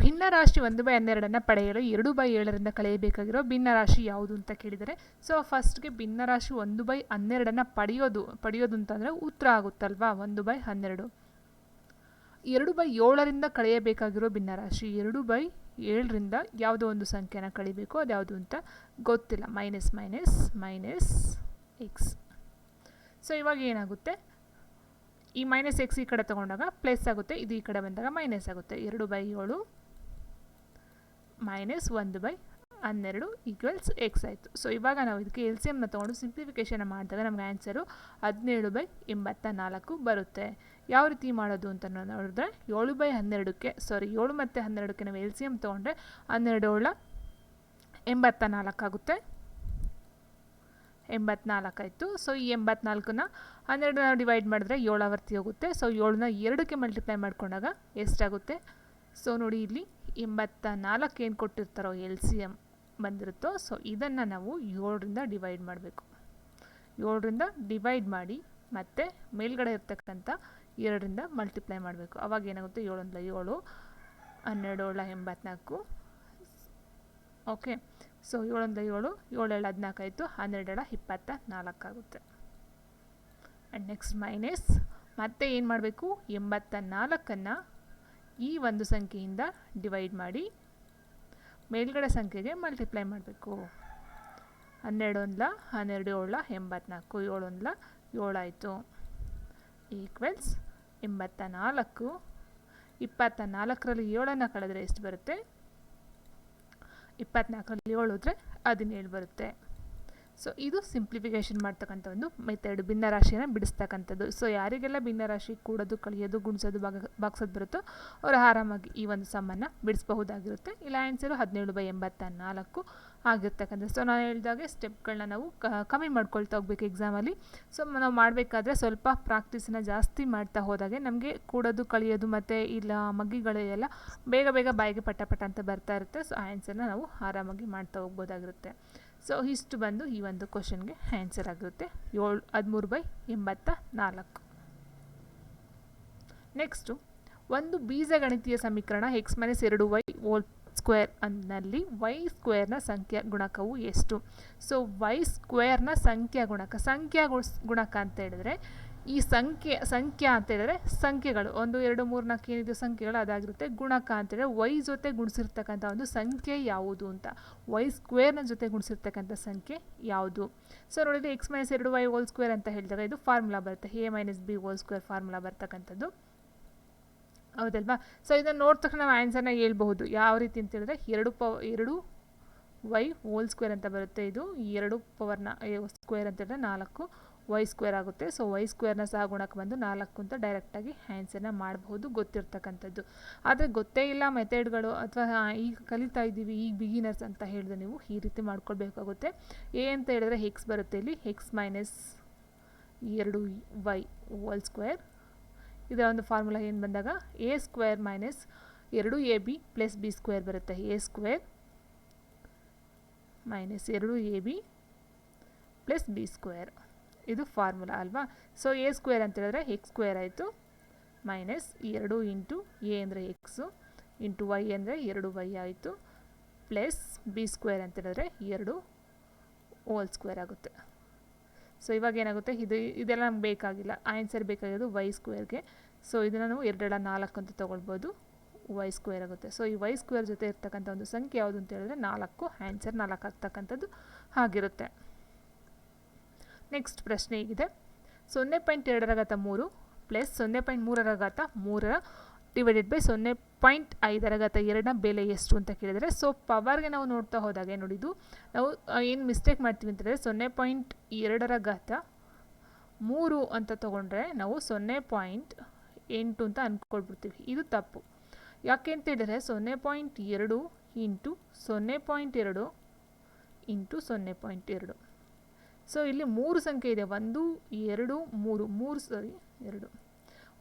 ಭಿನ್ನ ರಾಶಿ ಒಂದು ಬೈ ಹನ್ನೆರಡನ್ನು ಪಡೆಯಲು ಎರಡು ಬೈ ಏಳರಿಂದ ಕಳೆಯಬೇಕಾಗಿರೋ ಭಿನ್ನರಾಶಿ ಯಾವುದು ಅಂತ ಕೇಳಿದರೆ, ಸೊ ಫಸ್ಟ್ಗೆ ಭಿನ್ನ ರಾಶಿ ಒಂದು ಬೈ ಹನ್ನೆರಡನ್ನು ಪಡೆಯೋದು ಪಡೆಯೋದು ಅಂತಂದರೆ ಉತ್ತರ ಆಗುತ್ತಲ್ವಾ? ಒಂದು ಬೈ ಹನ್ನೆರಡು. ಎರಡು ಬೈ ಏಳರಿಂದ ಕಳೆಯಬೇಕಾಗಿರೋ ಭಿನ್ನರಾಶಿ, ಎರಡು ಬೈ ಏಳರಿಂದ ಯಾವುದೋ ಒಂದು ಸಂಖ್ಯೆನ ಕಳಿಬೇಕು ಅದು ಯಾವುದು ಅಂತ ಗೊತ್ತಿಲ್ಲ. Minus minus minus x so ಇವಾಗ ಏನಾಗುತ್ತೆ? ಈ ಮೈನಸ್ ಎಕ್ಸ್ ಈ ಕಡೆ ತಗೊಂಡಾಗ ಪ್ಲಸ್ ಆಗುತ್ತೆ, ಇದು ಈ ಕಡೆ ಬಂದಾಗ ಮೈನಸ್ ಆಗುತ್ತೆ. ಎರಡು ಬೈ ಏಳು ಮೈನಸ್ ಒಂದು ಬೈ ಹನ್ನೆರಡು ಈಕ್ವಲ್ಸ್ ಎಕ್ಸ್ ಆಯಿತು. ಸೊ ಇವಾಗ ನಾವು ಇದಕ್ಕೆ ಎಲ್ ಸಿ ಎಮ್ನ ತೊಗೊಂಡು ಸಿಂಪ್ಲಿಫಿಕೇಷನ್ ಮಾಡಿದಾಗ ನಮ್ಗೆ ಆನ್ಸರು ಹದಿನೇಳು ಬೈ ಎಂಬತ್ತ ನಾಲ್ಕು ಬರುತ್ತೆ. ಯಾವ ರೀತಿ ಮಾಡೋದು ಅಂತ ನೋಡಿದ್ರೆ ಏಳು ಬೈ ಹನ್ನೆರಡಕ್ಕೆ ಸಾರಿ ಏಳು ಮತ್ತು ಹನ್ನೆರಡಕ್ಕೆ ನಾವು ಎಲ್ ಸಿ ಎಂ ತೊಗೊಂಡ್ರೆ ಹನ್ನೆರಡು ಏಳ ಎಂಬತ್ತ ನಾಲ್ಕಾಗುತ್ತೆ ಎಂಬತ್ನಾಲ್ಕಾಯಿತು ಸೊ ಈ ಎಂಬತ್ನಾಲ್ಕನ್ನ ಹನ್ನೆರಡನ್ನ ಡಿವೈಡ್ ಮಾಡಿದ್ರೆ ಏಳು ಆವರ್ತಿ ಹೋಗುತ್ತೆ. ಸೊ ಏಳನ್ನ ಎರಡಕ್ಕೆ ಮಲ್ಟಿಪ್ಲೈ ಮಾಡ್ಕೊಂಡಾಗ ಎಷ್ಟಾಗುತ್ತೆ? ಸೊ ನೋಡಿ ಇಲ್ಲಿ ಎಂಬತ್ತ ನಾಲ್ಕು ಏನು ಕೊಟ್ಟಿರ್ತಾರೋ ಎಲ್ ಸಿ ಎಂ ಬಂದಿರುತ್ತೋ ಸೊ ಇದನ್ನು ನಾವು ಏಳರಿಂದ ಡಿವೈಡ್ ಮಾಡಬೇಕು. ಏಳರಿಂದ ಡಿವೈಡ್ ಮಾಡಿ ಮತ್ತು ಮೇಲ್ಗಡೆ ಇರ್ತಕ್ಕಂಥ ಎರಡರಿಂದ ಮಲ್ಟಿಪ್ಲೈ ಮಾಡಬೇಕು. ಅವಾಗ ಏನಾಗುತ್ತೆ? ಏಳೊಂದಲ ಏಳು ಹನ್ನೆರಡು ಏಳ ಎಂಬತ್ನಾಲ್ಕು. ಓಕೆ ಸೊ ಏಳರಿಂದ ಏಳು, ಏಳೇಳು ಹದಿನಾಲ್ಕು ಆಯಿತು, ಹನ್ನೆರಡೇಳ ಇಪ್ಪತ್ತ ನಾಲ್ಕಾಗುತ್ತೆ ಆ್ಯಂಡ್ ನೆಕ್ಸ್ಟ್ ಮೈನಸ್ ಮತ್ತೆ ಏನು ಮಾಡಬೇಕು? ಎಂಬತ್ತ ನಾಲ್ಕನ್ನು ಈ ಒಂದು ಸಂಖ್ಯೆಯಿಂದ ಡಿವೈಡ್ ಮಾಡಿ ಮೇಲ್ಗಡೆ ಸಂಖ್ಯೆಗೆ ಮಲ್ಟಿಪ್ಲೈ ಮಾಡಬೇಕು. ಹನ್ನೆರಡು ಒಂದ್ಲ ಹನ್ನೆರಡು ಏಳ ಎಂಬತ್ನಾಲ್ಕು ಏಳು ಒಂದ್ಲ ಏಳಾಯಿತು ಈಕ್ವಲ್ಸ್ ಎಂಬತ್ತ ನಾಲ್ಕು ಇಪ್ಪತ್ತ ನಾಲ್ಕರಲ್ಲಿ ಏಳನ್ನು ಕಳೆದ್ರೆ ಎಷ್ಟು ಬರುತ್ತೆ? ಇಪ್ಪತ್ನಾಲ್ಕರಲ್ಲಿ ಏಳು ಹೋದರೆ ಹದಿನೇಳು ಬರುತ್ತೆ. ಸೊ ಇದು ಸಿಂಪ್ಲಿಫಿಕೇಷನ್ ಮಾಡ್ತಕ್ಕಂಥ ಒಂದು ಮೆಥಡ್ ಭಿನ್ನರಾಶಿಯನ್ನು ಬಿಡಿಸ್ತಕ್ಕಂಥದ್ದು. ಸೊ ಯಾರಿಗೆಲ್ಲ ಭಿನ್ನರಾಶಿ ಕೂಡೋದು, ಕಳಿಯೋದು, ಗುಣಿಸೋದು ಬಾಗ ಬಾಗ್ಸೋದು ಬರುತ್ತೋ ಅವರು ಆರಾಮಾಗಿ ಈ ಒಂದು ಸಮ್ಮನ್ನು ಬಿಡಿಸಬಹುದಾಗಿರುತ್ತೆ. ಇಲ್ಲ ಆನ್ಸರು ಹದಿನೇಳು ಬೈ ಎಂಬತ್ತ ನಾಲ್ಕು ಆಗಿರ್ತಕ್ಕಂಥ ಸೊ ನಾನು ಹೇಳಿದಾಗೆ ಸ್ಟೆಪ್ಗಳನ್ನ ನಾವು ಕಮ್ಮಿ ಮಾಡ್ಕೊಳ್ತಾ ಹೋಗ್ಬೇಕು ಎಕ್ಸಾಮಲ್ಲಿ ಸೊ ನಾವು ಮಾಡಬೇಕಾದ್ರೆ ಸ್ವಲ್ಪ ಪ್ರಾಕ್ಟೀಸನ್ನ ಜಾಸ್ತಿ ಮಾಡ್ತಾ ಹೋದಾಗೆ ನಮಗೆ ಕೂಡೋದು, ಕಳಿಯೋದು ಮತ್ತು ಇಲ್ಲ ಮಗ್ಗಿಗಳೆಲ್ಲ ಬೇಗ ಬೇಗ ಬಾಯಿಗೆ ಪಟ ಪಟ ಅಂತ ಬರ್ತಾ ಇರುತ್ತೆ. ಸೊ ಆನ್ಸರ್ನ ನಾವು ಆರಾಮಾಗಿ ಮಾಡ್ತಾ ಹೋಗ್ಬೋದಾಗಿರುತ್ತೆ. ಸೊ ಇಷ್ಟು ಬಂದು ಈ ಒಂದು ಕ್ವಶನ್ಗೆ ಆನ್ಸರ್ ಆಗಿರುತ್ತೆ ಏಳು, ಹದಿಮೂರು ಬೈ ಎಂಬತ್ತ ನಾಲ್ಕು ನೆಕ್ಸ್ಟು ಒಂದು ಬೀಜಗಣಿತೀಯ ಸಮೀಕರಣ ಎಕ್ಸ್ ಮೈನಸ್ ಎರಡು ವೈ ಓಲ್ ಸ್ಕ್ವೇರ್ ಅಂದಲ್ಲಿ ವೈ ಸ್ಕ್ವೇರ್ನ ಸಂಖ್ಯಾ ಗುಣಕವು ಎಷ್ಟು? ಸೊ ವೈ ಸ್ಕ್ವೇರ್ನ ಸಂಖ್ಯಾ ಗುಣಕ ಸಂಖ್ಯಾ ಗುಣಕ ಅಂತ ಹೇಳಿದ್ರೆ ಈ ಸಂಖ್ಯೆ ಸಂಖ್ಯೆ ಅಂತ ಹೇಳಿದ್ರೆ ಸಂಖ್ಯೆಗಳು. ಒಂದು, ಎರಡು, ಮೂರು, ನಾಲ್ಕು ಏನಿದೆ ಸಂಖ್ಯೆಗಳು, ಅದಾಗಿರುತ್ತೆ. ಗುಣಕ ಅಂತ ಹೇಳಿದ್ರೆ ವೈ ಜೊತೆ ಗುಣಿಸಿರ್ತಕ್ಕಂಥ ಒಂದು ಸಂಖ್ಯೆ ಯಾವುದು ಅಂತ. ವೈ ಸ್ಕ್ವೇರ್ನ ಜೊತೆ ಗುಣಿಸಿರ್ತಕ್ಕಂಥ ಸಂಖ್ಯೆ ಯಾವುದು? ಸೊ ನೋಡಿದರೆ ಎಕ್ಸ್ ಮೈನಸ್ ಎರಡು ವೈ ಹೋಲ್ ಸ್ಕ್ವೇರ್ ಅಂತ ಹೇಳಿದಾಗ ಇದು ಫಾರ್ಮುಲಾ ಬರುತ್ತೆ. A minus b whole square formula ಬರ್ತಕ್ಕಂಥದ್ದು. ಹೌದಲ್ವಾ? ಸೊ ಇದನ್ನು ನೋಡಿದ ತಕ್ಷಣ ನಾವು ಆನ್ಸರ್ನ ಹೇಳ್ಬಹುದು. ಯಾವ ರೀತಿ ಅಂತ ಹೇಳಿದ್ರೆ ಎರಡು ಪವ ಎರಡು ವೈ ಹೋಲ್ ಸ್ಕ್ವೇರ್ ಅಂತ ಬರುತ್ತೆ. ಇದು ಎರಡು ಪವರ್ನ ಸ್ಕ್ವೇರ್ ಅಂತ ಹೇಳಿದ್ರೆ ನಾಲ್ಕು. ವೈ ಸ್ಕ್ವೇರ್ ಆಗುತ್ತೆ. ಸೊ ವೈ ಸ್ಕ್ವೇರ್ನ ಸಹ ಗುಣಕ್ಕೆ ಬಂದು ನಾಲ್ಕು ಅಂತ ಡೈರೆಕ್ಟಾಗಿ ಆ್ಯನ್ಸರ್ನ ಮಾಡಬಹುದು, ಗೊತ್ತಿರ್ತಕ್ಕಂಥದ್ದು. ಆದರೆ ಗೊತ್ತೇ ಇಲ್ಲ ಮೆಥಡ್ಗಳು ಅಥವಾ ಈಗ ಕಲಿತಾ ಇದ್ದೀವಿ, ಈಗ ಬಿಗಿನರ್ಸ್ ಅಂತ ಹೇಳಿದ್ರೆ ನೀವು ಈ ರೀತಿ ಮಾಡ್ಕೊಳ್ಬೇಕಾಗುತ್ತೆ. ಎ ಅಂತ ಹೇಳಿದ್ರೆ ಹೆಕ್ಸ್ ಬರುತ್ತೆ ಇಲ್ಲಿ ಹೆಕ್ಸ್ ಮೈನಸ್ ಎರಡು ವೈ ಹೋಲ್ ಸ್ಕ್ವೇರ್ ಇದರ ಒಂದು ಫಾರ್ಮುಲಾ ಏನು ಬಂದಾಗ ಎ ಸ್ಕ್ವೇರ್ ಮೈನಸ್ ಎರಡು a b plus b square ಬರುತ್ತೆ. ಎ ಸ್ಕ್ವೇರ್ ಮೈನಸ್ ಎರಡು a b plus b square ಇದು ಫಾರ್ಮುಲಾ ಅಲ್ವಾ? ಸೊ ಎ ಸ್ಕ್ವೇರ್ ಅಂತ ಹೇಳಿದ್ರೆ ಎಕ್ಸ್ ಸ್ಕ್ವೇರ್ ಆಯಿತು. ಮೈನಸ್ ಎರಡು ಇಂಟು ಎ ಅಂದರೆ ಎಕ್ಸು ಇಂಟು ವೈ ಅಂದರೆ ಎರಡು ವೈ ಆಯಿತು. ಪ್ಲಸ್ ಬಿ ಸ್ಕ್ವೇರ್ ಅಂತ ಹೇಳಿದ್ರೆ ಎರಡು ಓಲ್ ಸ್ಕ್ವೇರ್ ಆಗುತ್ತೆ. ಸೊ ಇವಾಗ ಏನಾಗುತ್ತೆ? ಇದು, ಇದೆಲ್ಲ ನಮ್ಗೆ ಬೇಕಾಗಿಲ್ಲ. ಆನ್ಸರ್ ಬೇಕಾಗಿರೋದು ವೈ ಸ್ಕ್ವೇರ್ಗೆ ಸೊ ಇದನ್ನು ನಾವು ಎರಡೆರಡ ನಾಲ್ಕು ಅಂತ ತೊಗೊಳ್ಬೋದು. ವೈ ಸ್ಕ್ವೇರ್ ಆಗುತ್ತೆ. ಸೊ ಈ ವೈ ಸ್ಕ್ವೇರ್ ಜೊತೆ ಇರ್ತಕ್ಕಂಥ ಒಂದು ಸಂಖ್ಯೆ ಯಾವುದು ಅಂತ ಹೇಳಿದ್ರೆ ನಾಲ್ಕು. ಆನ್ಸರ್ ನಾಲ್ಕು ಆಗ್ತಕ್ಕಂಥದ್ದು ಆಗಿರುತ್ತೆ ನೆಕ್ಸ್ಟ್ ಪ್ರಶ್ನೆ ಹೀಗಿದೆ. ಸೊನ್ನೆ ಪಾಯಿಂಟ್ ಎರಡರ ಘಾತ ಮೂರು ಪ್ಲಸ್ ಸೊನ್ನೆ ಪಾಯಿಂಟ್ ಮೂರರ ಘಾತ ಮೂರರ ಡಿವೈಡೆಡ್ ಬೈ ಸೊನ್ನೆ ಪಾಯಿಂಟ್ ಐದರ ಘಾತ ಎರಡನ ಬೆಲೆ ಎಷ್ಟು ಅಂತ ಕೇಳಿದರೆ ಸೊ ಪವರ್ಗೆ ನಾವು ನೋಡ್ತಾ ಹೋದಾಗ ನೋಡಿದ್ದು ನಾವು ಏನು ಮಿಸ್ಟೇಕ್ ಮಾಡ್ತೀವಿ ಅಂತಂದರೆ ಸೊನ್ನೆ ಪಾಯಿಂಟ್ ಎರಡರ ಘಾತ ಮೂರು ಅಂತ ತೊಗೊಂಡ್ರೆ ನಾವು ಸೊನ್ನೆ ಪಾಯಿಂಟ್ ಎಂಟು ಅಂತ ಅಂದ್ಕೊಳ್ಬಿಡ್ತೀವಿ ಇದು ತಪ್ಪು. ಯಾಕೆ ಅಂತ ಹೇಳಿದರೆ ಸೊನ್ನೆ ಪಾಯಿಂಟ್ ಎರಡು ಇಂಟು ಸೊನ್ನೆ ಪಾಯಿಂಟ್ ಎರಡು ಇಂಟು ಸೊನ್ನೆ ಪಾಯಿಂಟ್ ಎರಡು. ಸೊ ಇಲ್ಲಿ ಮೂರು ಸಂಖ್ಯೆ ಇದೆ. ಒಂದು, ಎರಡು, ಮೂರು. ಮೂರು ಸಾರಿ ಎರಡು.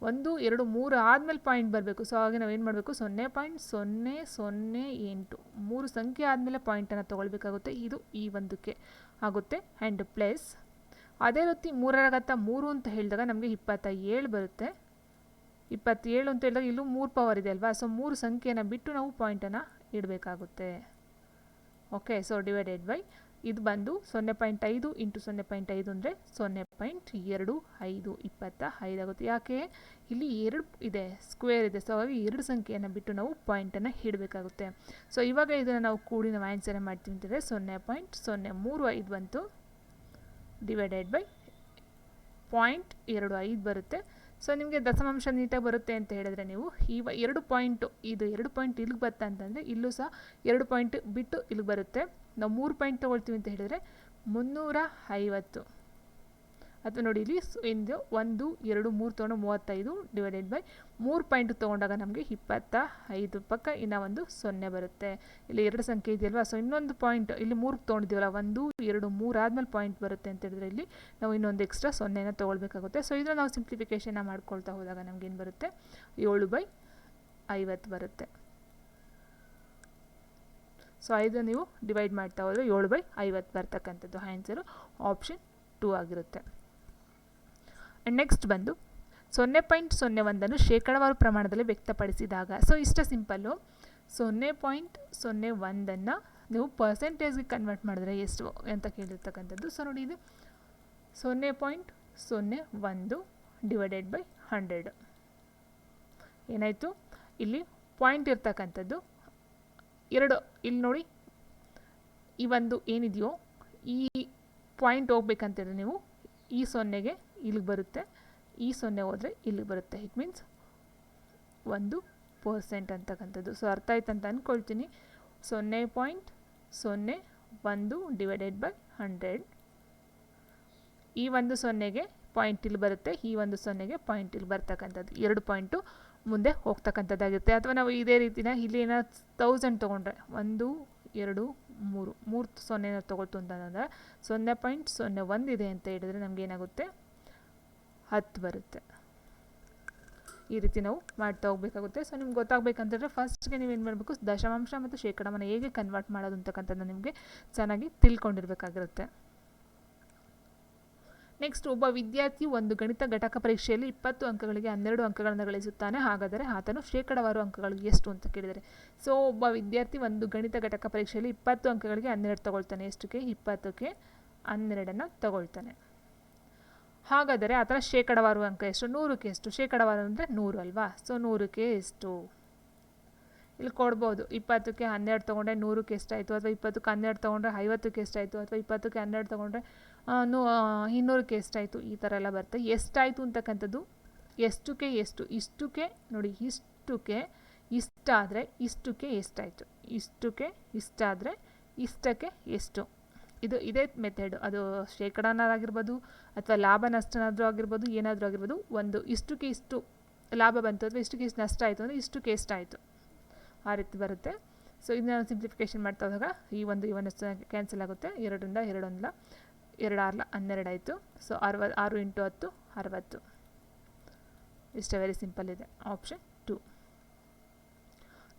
ಒಂದು, ಎರಡು, ಮೂರು ಆದಮೇಲೆ ಪಾಯಿಂಟ್ ಬರಬೇಕು. ಸೊ ಹಾಗೆ ನಾವು ಏನು ಮಾಡಬೇಕು? ಸೊನ್ನೆ ಪಾಯಿಂಟ್ ಸೊನ್ನೆ ಸೊನ್ನೆ, ಎಂಟು. ಮೂರು ಸಂಖ್ಯೆ ಆದಮೇಲೆ ಪಾಯಿಂಟನ್ನು ತೊಗೊಳ್ಬೇಕಾಗುತ್ತೆ. ಇದು ಈ ಒಂದಕ್ಕೆ ಆಗುತ್ತೆ. ಆ್ಯಂಡ್ ಪ್ಲಸ್ ಅದೇ ರೀತಿ ಮೂರರ ಘಾತ ಮೂರು ಅಂತ ಹೇಳಿದಾಗ ನಮಗೆ ಇಪ್ಪತ್ತ ಏಳು ಬರುತ್ತೆ. ಇಪ್ಪತ್ತೇಳು ಅಂತ ಹೇಳಿದಾಗ ಇಲ್ಲೂ ಮೂರು ಪವರ್ ಇದೆ ಅಲ್ವಾ? ಸೊ ಮೂರು ಸಂಖ್ಯೆನ ಬಿಟ್ಟು ನಾವು ಪಾಯಿಂಟನ್ನು ಇಡಬೇಕಾಗುತ್ತೆ. ಓಕೆ ಸೊ ಡಿವೈಡೆಡ್ ಬೈ ಇದು ಬಂದು ಸೊನ್ನೆ ಪಾಯಿಂಟ್ ಐದು ಇಂಟು ಸೊನ್ನೆ ಪಾಯಿಂಟ್ ಐದು ಅಂದರೆ ಸೊನ್ನೆ ಪಾಯಿಂಟ್ ಎರಡು ಐದು ಇಪ್ಪತ್ತ ಐದಾಗುತ್ತೆ ಯಾಕೆ? ಇಲ್ಲಿ ಎರಡು ಇದೆ ಸ್ಕ್ವೇರ್ ಇದೆ. ಸೊ ಹಾಗಾಗಿ ಎರಡು ಸಂಖ್ಯೆಯನ್ನು ಬಿಟ್ಟು ನಾವು ಪಾಯಿಂಟನ್ನು ಇಡಬೇಕಾಗುತ್ತೆ ಸೊ ಇವಾಗ ಇದನ್ನು ನಾವು ಕೂಡಿ ನಾವು ಆನ್ಸರ್ ಮಾಡ್ತೀವಿ ಅಂತಂದರೆ ಸೊನ್ನೆ ಪಾಯಿಂಟ್ ಸೊನ್ನೆ ಮೂರು ಐದು ಬಂತು ಡಿವೈಡೆಡ್ ಬೈ ಪಾಯಿಂಟ್ ಎರಡು ಐದು ಬರುತ್ತೆ. ಸೊ ನಿಮಗೆ ದಶಮಾಂಶ ನೀಟಾಗಿ ಬರುತ್ತೆ ಅಂತ ಹೇಳಿದ್ರೆ ನೀವು ಈ ಎರಡು ಪಾಯಿಂಟು ಇದು ಎರಡು ಪಾಯಿಂಟ್ ಇಲ್ಲಿಗೆ ಬತ್ತ ಅಂತಂದರೆ ಇಲ್ಲೂ ಸಹ ಎರಡು ಪಾಯಿಂಟ್ ಬಿಟ್ಟು ಇಲ್ಲಿಗೆ ಬರುತ್ತೆ. ನಾವು ಮೂರು ಪಾಯಿಂಟ್ ತೊಗೊಳ್ತೀವಿ ಅಂತ ಹೇಳಿದರೆ ಮುನ್ನೂರ ಐವತ್ತು. ಅಥವಾ ನೋಡಿ ಇಲ್ಲಿ ಇಂದು ಒಂದು, ಎರಡು, ಮೂರು ತೊಗೊಂಡು ಮೂವತ್ತೈದು ಡಿವೈಡೆಡ್ ಬೈ ಮೂರು ಪಾಯಿಂಟ್ ತೊಗೊಂಡಾಗ ನಮಗೆ ಇಪ್ಪತ್ತ ಐದು ಪಕ್ಕ ಇನ್ನು ಒಂದು ಸೊನ್ನೆ ಬರುತ್ತೆ. ಇಲ್ಲಿ ಎರಡು ಸಂಖ್ಯೆ ಇದೆಯಲ್ವಾ? ಸೊ ಇನ್ನೊಂದು ಪಾಯಿಂಟ್ ಇಲ್ಲಿ ಮೂರು ತೊಗೊಂಡಿದ್ದೀವಲ್ಲ, ಒಂದು, ಎರಡು, ಮೂರು ಆದಮೇಲೆ ಪಾಯಿಂಟ್ ಬರುತ್ತೆ ಅಂತ ಹೇಳಿದ್ರೆ ಇಲ್ಲಿ ನಾವು ಇನ್ನೊಂದು ಎಕ್ಸ್ಟ್ರಾ ಸೊನ್ನೆನ ತೊಗೊಳ್ಬೇಕಾಗುತ್ತೆ. ಸೊ ಇದನ್ನು ನಾವು ಸಿಂಪ್ಲಿಫಿಕೇಷನ್ನ ಮಾಡ್ಕೊಳ್ತಾ ಹೋದಾಗ ನಮಗೇನು ಬರುತ್ತೆ? ಏಳು ಬೈ ಐವತ್ತು ಬರುತ್ತೆ. ಸೊ ಐದು ನೀವು ಡಿವೈಡ್ ಮಾಡ್ತಾ ಹೋದರೆ ಏಳು ಬೈ ಐವತ್ತು ಬರ್ತಕ್ಕಂಥದ್ದು. ಆನ್ಸರು ಆಪ್ಷನ್ ಟೂ ಆಗಿರುತ್ತೆ. ನೆಕ್ಸ್ಟ್ ಬಂದು ಸೊನ್ನೆ ಪಾಯಿಂಟ್ ಸೊನ್ನೆ ಒಂದನ್ನು ಶೇಕಡವಾರು ಪ್ರಮಾಣದಲ್ಲಿ ವ್ಯಕ್ತಪಡಿಸಿದಾಗ. ಸೊ ಇಷ್ಟ ಸಿಂಪಲ್ಲು ಸೊನ್ನೆ ಪಾಯಿಂಟ್ ಸೊನ್ನೆ ಒಂದನ್ನು ನೀವು ಪರ್ಸೆಂಟೇಜ್ಗೆ ಕನ್ವರ್ಟ್ ಮಾಡಿದ್ರೆ ಎಷ್ಟು ಅಂತ ಕೇಳಿರ್ತಕ್ಕಂಥದ್ದು. ಸೊ ನೋಡಿ ಇದು. ಸೊನ್ನೆ ಪಾಯಿಂಟ್ ಸೊನ್ನೆ ಒಂದು ಡಿವೈಡೆಡ್ ಬೈ ಹಂಡ್ರೆಡ್ ಏನಾಯಿತು? ಇಲ್ಲಿ ಪಾಯಿಂಟ್ ಇರ್ತಕ್ಕಂಥದ್ದು. ಎರಡು. ಇಲ್ಲಿ ನೋಡಿ. ಈ ಒಂದು ಏನಿದೆಯೋ, ಈ ಪಾಯಿಂಟ್ ಹೋಗ್ಬೇಕಂತಿದ್ರೆ ನೀವು ಈ ಸೊನ್ನೆಗೆ ಇಲ್ಲಿಗೆ ಬರುತ್ತೆ. ಈ ಸೊನ್ನೆ ಹೋದರೆ ಇಲ್ಲಿಗೆ ಬರುತ್ತೆ. ಇಟ್ ಮೀನ್ಸ್ ಒಂದು ಪರ್ಸೆಂಟ್ ಅಂತಕ್ಕಂಥದ್ದು. ಸೊ ಅರ್ಥ ಆಯ್ತು ಅಂತ ಅಂದ್ಕೊಳ್ತೀನಿ ಸೊನ್ನೆ ಪಾಯಿಂಟ್ ಸೊನ್ನೆ ಒಂದು ಡಿವೈಡೆಡ್ ಬೈ ಹಂಡ್ರೆಡ್ ಈ ಒಂದು ಸೊನ್ನೆಗೆ ಪಾಯಿಂಟ್ ಇಲ್ಲಿ ಬರುತ್ತೆ. ಈ ಒಂದು ಸೊನ್ನೆಗೆ ಪಾಯಿಂಟ್ ಇಲ್ಲಿ ಬರ್ತಕ್ಕಂಥದ್ದು. ಎರಡು ಪಾಯಿಂಟು ಮುಂದೆ ಹೋಗ್ತಕ್ಕಂಥದ್ದಾಗಿರುತ್ತೆ ಅಥವಾ ನಾವು ಇದೇ ರೀತಿನ ಇಲ್ಲಿ ಏನ ತೌಸಂಡ್ ತೊಗೊಂಡ್ರೆ ಒಂದು, ಎರಡು, ಮೂರು. ಮೂರು ಸೊನ್ನೆನ ತೊಗೊಳ್ತು ಅಂತಂದ್ರೆ ಸೊನ್ನೆ ಪಾಯಿಂಟ್ ಸೊನ್ನೆ ಒಂದಿದೆ ಅಂತ ಹೇಳಿದ್ರೆ ನಮಗೇನಾಗುತ್ತೆ ಹತ್ತು ಬರುತ್ತೆ. ಈ ರೀತಿ ನಾವು ಮಾಡ್ತಾ ಹೋಗಬೇಕಾಗುತ್ತೆ. ಸೊ ನಿಮ್ಗೆ ಗೊತ್ತಾಗಬೇಕಂತಂದರೆ ಫಸ್ಟ್ಗೆ ನೀವು ಏನು ಮಾಡಬೇಕು? ದಶಮಾಂಶ ಮತ್ತು ಶೇಕಡವನ್ನು ಹೇಗೆ ಕನ್ವರ್ಟ್ ಮಾಡೋದು ಅಂತಕ್ಕಂಥದ್ದು ನಿಮಗೆ ಚೆನ್ನಾಗಿ ತಿಳ್ಕೊಂಡಿರ್ಬೇಕಾಗಿರುತ್ತೆ. ನೆಕ್ಸ್ಟ್ ಒಬ್ಬ ವಿದ್ಯಾರ್ಥಿ ಒಂದು ಗಣಿತ ಘಟಕ ಪರೀಕ್ಷೆಯಲ್ಲಿ ಇಪ್ಪತ್ತು ಅಂಕಗಳಿಗೆ ಹನ್ನೆರಡು ಅಂಕಗಳನ್ನು ಗಳಿಸುತ್ತಾನೆ. ಹಾಗಾದರೆ ಆತನು ಶೇಕಡವಾರು ಅಂಕಗಳು ಎಷ್ಟು ಅಂತ ಕೇಳಿದರೆ. ಸೊ ಒಬ್ಬ ವಿದ್ಯಾರ್ಥಿ ಒಂದು ಗಣಿತ ಘಟಕ ಪರೀಕ್ಷೆಯಲ್ಲಿ ಇಪ್ಪತ್ತು ಅಂಕಗಳಿಗೆ ಹನ್ನೆರಡು ತಗೊಳ್ತಾನೆ. ಎಷ್ಟಕ್ಕೆ? ಇಪ್ಪತ್ತಕ್ಕೆ ಹನ್ನೆರಡನ್ನು ತಗೊಳ್ತಾನೆ. ಹಾಗಾದರೆ ಆ ಥರ ಶೇಕಡವಾರು ಅಂಕ ಎಷ್ಟು? ನೂರಕ್ಕೆ ಎಷ್ಟು? ಶೇಕಡವಾರು ಅಂದರೆ ನೂರು ಅಲ್ವಾ? ಸೊ ನೂರಕ್ಕೆ ಎಷ್ಟು? ಇಲ್ಲಿ ಕೊಡ್ಬೋದು. ಇಪ್ಪತ್ತಕ್ಕೆ ಹನ್ನೆರಡು ತೊಗೊಂಡ್ರೆ ನೂರಕ್ಕೆ ಎಷ್ಟಾಯಿತು? ಅಥವಾ ಇಪ್ಪತ್ತಕ್ಕೆ ಹನ್ನೆರಡು ತೊಗೊಂಡ್ರೆ ಐವತ್ತಕ್ಕೆ ಎಷ್ಟಾಯಿತು? ಅಥವಾ ಇಪ್ಪತ್ತಕ್ಕೆ ಹನ್ನೆರಡು ತೊಗೊಂಡ್ರೆ ನೂ ಇನ್ನೂರಕ್ಕೆ ಎಷ್ಟಾಯಿತು? ಈ ಥರ ಎಲ್ಲ ಬರುತ್ತೆ. ಎಷ್ಟಾಯಿತು ಅಂತಕ್ಕಂಥದ್ದು? ಎಷ್ಟಕ್ಕೆ ಎಷ್ಟು? ಇಷ್ಟಕ್ಕೆ, ನೋಡಿ, ಇಷ್ಟಕ್ಕೆ ಇಷ್ಟಾದರೆ ಇಷ್ಟಕ್ಕೆ ಎಷ್ಟಾಯಿತು? ಇಷ್ಟಕ್ಕೆ ಇಷ್ಟಾದರೆ ಇಷ್ಟಕ್ಕೆ ಎಷ್ಟು? ಇದು ಇದೇ ಮೆಥಡ್ ಅದು ಶೇಕಡನಾಗಿರ್ಬೋದು ಅಥವಾ ಲಾಭ ನಷ್ಟನಾದರೂ ಆಗಿರ್ಬೋದು, ಏನಾದರೂ ಆಗಿರ್ಬೋದು, ಒಂದು ಇಷ್ಟಕ್ಕೆ ಇಷ್ಟು ಲಾಭ ಬಂತು ಅಥವಾ ಇಷ್ಟು ನಷ್ಟ ಆಯಿತು ಅಂದರೆ ಇಷ್ಟಕ್ಕೆ ಎಷ್ಟಾಯಿತು ಆ ರೀತಿ ಬರುತ್ತೆ. ಸೊ ಇದನ್ನ ಸಿಂಪ್ಲಿಫಿಕೇಶನ್ ಮಾಡ್ತಾ ಹೋದಾಗ ಈ ಒಂದು, ಈ ಕ್ಯಾನ್ಸಲ್ ಆಗುತ್ತೆ. ಎರಡರಿಂದ ಎರಡೊಂದಲ ಎರಡು ಆರ್ಲ ಹನ್ನೆರಡು ಆಯಿತು. ಸೊ ಅರವ, ಆರು ಇಂಟು ಹತ್ತು, ಅರವತ್ತು. ಇಷ್ಟ ವೆರಿ ಸಿಂಪಲ್ ಇದೆ. ಆಪ್ಷನ್ ಟು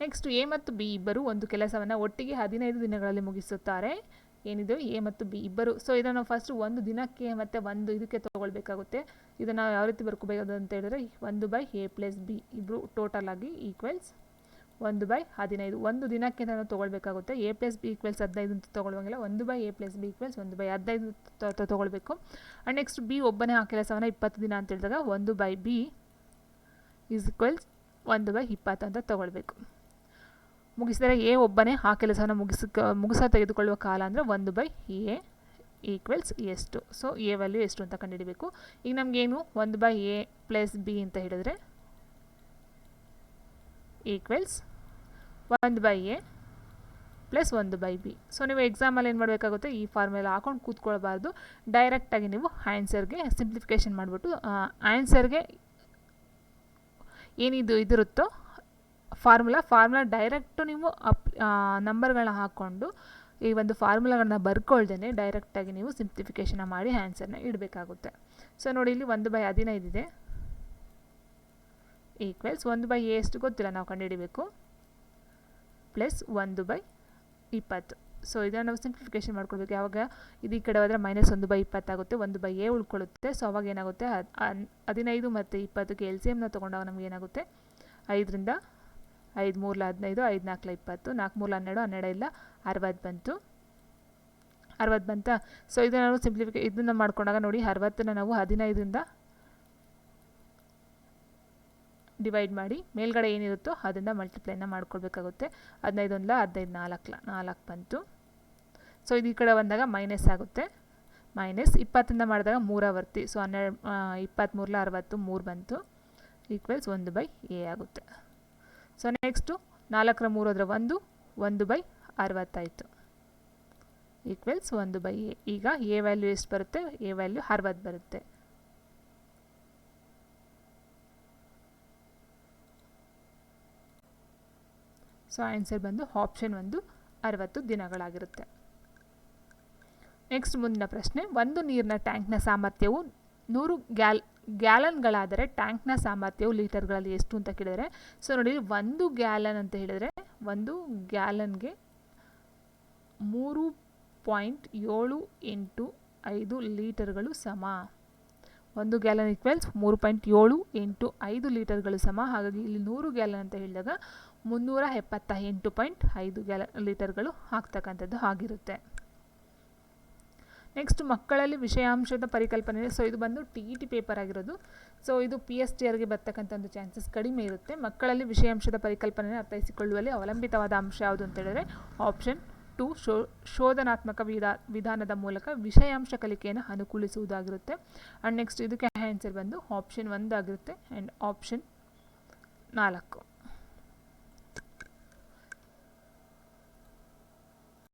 ನೆಕ್ಸ್ಟ್ ಎ ಮತ್ತು ಬಿ ಇಬ್ಬರು ಒಂದು ಕೆಲಸವನ್ನು ಒಟ್ಟಿಗೆ ಹದಿನೈದು ದಿನಗಳಲ್ಲಿ ಮುಗಿಸುತ್ತಾರೆ. ಏನಿದೆ ಎ ಮತ್ತು ಬಿ, ಇಬ್ಬರು. ಸೊ ಇದನ್ನು ನಾವು ಫಸ್ಟ್ ಒಂದು ದಿನಕ್ಕೆ ಮತ್ತು ಒಂದು ಇದಕ್ಕೆ ತೊಗೊಳ್ಬೇಕಾಗುತ್ತೆ. ಇದನ್ನು ಯಾವ ರೀತಿ ಬರ್ಕೋಬೇಕಾದ ಅಂತ ಹೇಳಿದ್ರೆ, ಒಂದು ಬೈ ಎ ಪ್ಲಸ್ ಬಿ ಇಬ್ಬರು ಟೋಟಲ್ ಆಗಿ ಈಕ್ವಲ್ಸ್ ಒಂದು ಬೈ ಹದಿನೈದು. ಒಂದು ದಿನಕ್ಕೆ ನಾನು ತೊಗೊಳ್ಬೇಕಾಗುತ್ತೆ. ಎ ಪ್ಲಸ್ ಬಿ ಈಕ್ವಲ್ಸ್ ಹದಿನೈದು ಅಂತ ತೊಗೊಳ್ಳುವಂಗಿಲ್ಲ. ಒಂದು by a plus b equals ಒಂದು ಬೈ ಹದಿನೈದು ತೊಗೊಳ್ಬೇಕು. ಆ್ಯಂಡ್ ನೆಕ್ಸ್ಟ್ ಬಿ ಒಬ್ಬನೇ ಆ ಕೆಲಸವನ್ನು ಇಪ್ಪತ್ತು ದಿನ ಅಂತ ಹೇಳಿದಾಗ, ಒಂದು ಬೈ ಬಿ ಈಸ್ ಈಕ್ವಲ್ಸ್ ಒಂದು ಬೈ ಇಪ್ಪತ್ತು ಅಂತ ತೊಗೊಳ್ಬೇಕು. ಮುಗಿಸಿದರೆ ಎ ಒಬ್ಬನೇ, ಆ ಕೆಲಸವನ್ನು ಮುಗಿಸ ಮುಗಿಸ ತೆಗೆದುಕೊಳ್ಳುವ ಕಾಲ ಅಂದರೆ ಒಂದು ಬೈ ಎ ಈಕ್ವಲ್ಸ್ ಎಷ್ಟು. ಸೊ ಎ ವ್ಯಾಲ್ಯೂ ಎಷ್ಟು ಅಂತ ಕಂಡುಹಿಡಬೇಕು. ಈಗ ನಮಗೇನು ಒಂದು ಬೈ ಎ ಪ್ಲಸ್ ಬಿ ಅಂತ ಹೇಳಿದ್ರೆ ಈಕ್ವಲ್ಸ್ ಒಂದು ಬೈ ಎ ಪ್ಲಸ್ ಒಂದು ಬೈ ಬಿ ಸೊ ನೀವು ಎಕ್ಸಾಮಲ್ಲಿ ಏನು ಮಾಡಬೇಕಾಗುತ್ತೆ? ಈ ಫಾರ್ಮುಲಾ ಹಾಕೊಂಡು ಕೂತ್ಕೊಳ್ಬಾರ್ದು. ಡೈರೆಕ್ಟಾಗಿ ನೀವು ಆ್ಯನ್ಸರ್ಗೆ ಸಿಂಪ್ಲಿಫಿಕೇಷನ್ ಮಾಡಿಬಿಟ್ಟು ಆ್ಯನ್ಸರ್ಗೆ ಏನಿದು, ಇದಿರುತ್ತೋ ಫಾರ್ಮುಲಾ ಫಾರ್ಮುಲಾ ಡೈರೆಕ್ಟು ನೀವು ಅಪ್ ನಂಬರ್ಗಳನ್ನ ಹಾಕ್ಕೊಂಡು ಈ ಒಂದು ಫಾರ್ಮುಲಾಗಳನ್ನ ಬರ್ಕೊಳ್ದೇ ಡೈರೆಕ್ಟಾಗಿ ನೀವು ಸಿಂಪ್ಲಿಫಿಕೇಷನ್ನ ಮಾಡಿ ಆ್ಯನ್ಸರ್ನ ಇಡಬೇಕಾಗುತ್ತೆ. ಸೊ ನೋಡಿ ಇಲ್ಲಿ ಒಂದು ಬೈ ಹದಿನೈದಿದೆ ಈಕ್ವಲ್ಸ್ ಒಂದು ಬೈ ಎಷ್ಟು ಗೊತ್ತಿಲ್ಲ, ನಾವು ಕಂಡುಹಿಡಿಬೇಕು. ಪ್ಲಸ್ ಒಂದು ಬೈ ಇಪ್ಪತ್ತು. ಸೊ ಇದನ್ನು ನಾವು ಸಿಂಪ್ಲಿಫಿಕೇಶನ್ ಮಾಡ್ಕೊಳ್ಬೇಕು. ಯಾವಾಗ ಇದು ಈ ಕಡೆ ಹೋದರೆ ಮೈನಸ್ ಒಂದು ಬೈ ಇಪ್ಪತ್ತಾಗುತ್ತೆ ಒಂದು ಬೈ ಎ ಉಳ್ಕೊಳ್ಳುತ್ತೆ. ಸೊ ಅವಾಗ ಏನಾಗುತ್ತೆ? ಹದಿನೈದು ಮತ್ತು ಇಪ್ಪತ್ತಕ್ಕೆ ಎಲ್ ಸಿ ಎಮ್ನ ತೊಗೊಂಡಾಗ ನಮಗೇನಾಗುತ್ತೆ ಐದರಿಂದ ಐದು ಮೂರ್ಲ ಹದಿನೈದು, ಐದು ನಾಲ್ಕಲ ಇಪ್ಪತ್ತು, ನಾಲ್ಕು ಮೂರ್ಲ ಹನ್ನೆರಡು ಹನ್ನೆರಡು ಇಲ್ಲ, ಅರವತ್ತು ಬಂತು. ಅರವತ್ತು ಬಂತಾ? ಸೊ ಇದನ್ನು ನಾವು ಸಿಂಪ್ಲಿಫಿಕೇ ಇದನ್ನು ಮಾಡ್ಕೊಂಡಾಗ ನೋಡಿ, ಅರವತ್ತನ್ನ ನಾವು ಹದಿನೈದರಿಂದ ಡಿವೈಡ್ ಮಾಡಿ, ಮೇಲ್ಗಡೆ ಏನಿರುತ್ತೋ ಅದರಿಂದ ಮಲ್ಟಿಪ್ಲೈನ ಮಾಡ್ಕೊಳ್ಬೇಕಾಗುತ್ತೆ. ಹದಿನೈದು ಹದಿನೈದು ನಾಲ್ಕಲ, ನಾಲ್ಕು ಬಂತು. ಸೊ ಇದು ಈ ಕಡೆ ಬಂದಾಗ ಮೈನಸ್ ಆಗುತ್ತೆ. ಮೈನಸ್ ಇಪ್ಪತ್ತಿಂದ ಮಾಡಿದಾಗ ಮೂರಾವರ್ತಿ ಸೊ ಹನ್ನೆರಡು ಇಪ್ಪತ್ತ್ಮೂರಲ್ಲ ಅರವತ್ತು, ಮೂರು ಬಂತು. ಈಕ್ವಲ್ಸ್ ಒಂದು ಬೈ ಎ ಆಗುತ್ತೆ. ಸೊ ನೆಕ್ಸ್ಟು ನಾಲ್ಕರ ಮೂರು ಹೋದರೆ ಒಂದು ಒಂದು ಬೈ ಅರವತ್ತಾಯಿತು. ಈಕ್ವಲ್ಸ್ ಒಂದು ಬೈ ಎ ಈಗ ಎ ವ್ಯಾಲ್ಯೂ ಎಷ್ಟು ಬರುತ್ತೆ? ಎ ವ್ಯಾಲ್ಯೂ ಅರವತ್ತು ಬರುತ್ತೆ. ಸೊ ಆನ್ಸರ್ ಬಂದು ಆಪ್ಷನ್ ಒಂದು, ಅರವತ್ತು ದಿನಗಳಾಗಿರುತ್ತೆ. ನೆಕ್ಸ್ಟ್ ಮುಂದಿನ ಪ್ರಶ್ನೆ, ಒಂದು ನೀರಿನ ಟ್ಯಾಂಕ್ನ ಸಾಮರ್ಥ್ಯವು ನೂರು ಗ್ಯಾಲ್ ಗ್ಯಾಲನ್ಗಳಾದರೆ ಟ್ಯಾಂಕ್ನ ಸಾಮರ್ಥ್ಯವು ಲೀಟರ್ಗಳಲ್ಲಿ ಎಷ್ಟು ಅಂತ ಕೇಳಿದರೆ, ಸೊ ನೋಡಿ, ಒಂದು ಗ್ಯಾಲನ್ ಅಂತ ಹೇಳಿದರೆ, ಒಂದು ಗ್ಯಾಲನ್ಗೆ ಮೂರು ಪಾಯಿಂಟ್ ಏಳು ಎಂಟು ಐದು ಲೀಟರ್ಗಳು ಸಮ. ಒಂದು ಗ್ಯಾಲನ್ ಈಕ್ವಲ್ಸ್ ಮೂರು ಪಾಯಿಂಟ್ ಏಳು ಎಂಟು ಐದು ಲೀಟರ್ಗಳು ಸಮ. ಹಾಗಾಗಿ ಇಲ್ಲಿ ನೂರು ಗ್ಯಾಲನ್ ಅಂತ ಹೇಳಿದಾಗ ಮುನ್ನೂರ ಎಪ್ಪತ್ತ ಎಂಟು ಪಾಯಿಂಟ್ ಐದು ಗ್ಯಾಲ, ಲೀಟರ್ಗಳು ಆಗ್ತಕ್ಕಂಥದ್ದು ಆಗಿರುತ್ತೆ. ನೆಕ್ಸ್ಟ್ ಮಕ್ಕಳಲ್ಲಿ ವಿಷಯಾಂಶದ ಪರಿಕಲ್ಪನೆ ಸೊ ಇದು ಬಂದು ಟಿ ಇ ಟಿ ಪೇಪರ್ ಆಗಿರೋದು. ಸೊ ಇದು ಪಿ ಎಸ್ ಟಿ ಆರ್ಗೆ ಬರ್ತಕ್ಕಂಥ ಒಂದು ಚಾನ್ಸಸ್ ಕಡಿಮೆ ಇರುತ್ತೆ. ಮಕ್ಕಳಲ್ಲಿ ವಿಷಯಾಂಶದ ಪರಿಕಲ್ಪನೆ ಅರ್ಥೈಸಿಕೊಳ್ಳುವಲ್ಲಿ ಅವಲಂಬಿತವಾದ ಅಂಶ ಯಾವುದು ಅಂತ ಹೇಳಿದ್ರೆ ಆಪ್ಷನ್ ಟು ಶೋ, ಶೋಧನಾತ್ಮಕ ವಿಧಾ, ವಿಧಾನದ ಮೂಲಕ ವಿಷಯಾಂಶ ಕಲಿಕೆಯನ್ನು ಅನುಕೂಲಿಸುವುದಾಗಿರುತ್ತೆ. ಆ್ಯಂಡ್ ನೆಕ್ಸ್ಟ್ ಇದಕ್ಕೆ ಆನ್ಸರ್ ಬಂದು ಆಪ್ಷನ್ ಒಂದಾಗಿರುತ್ತೆ ಆ್ಯಂಡ್ ಆಪ್ಷನ್ ನಾಲ್ಕು.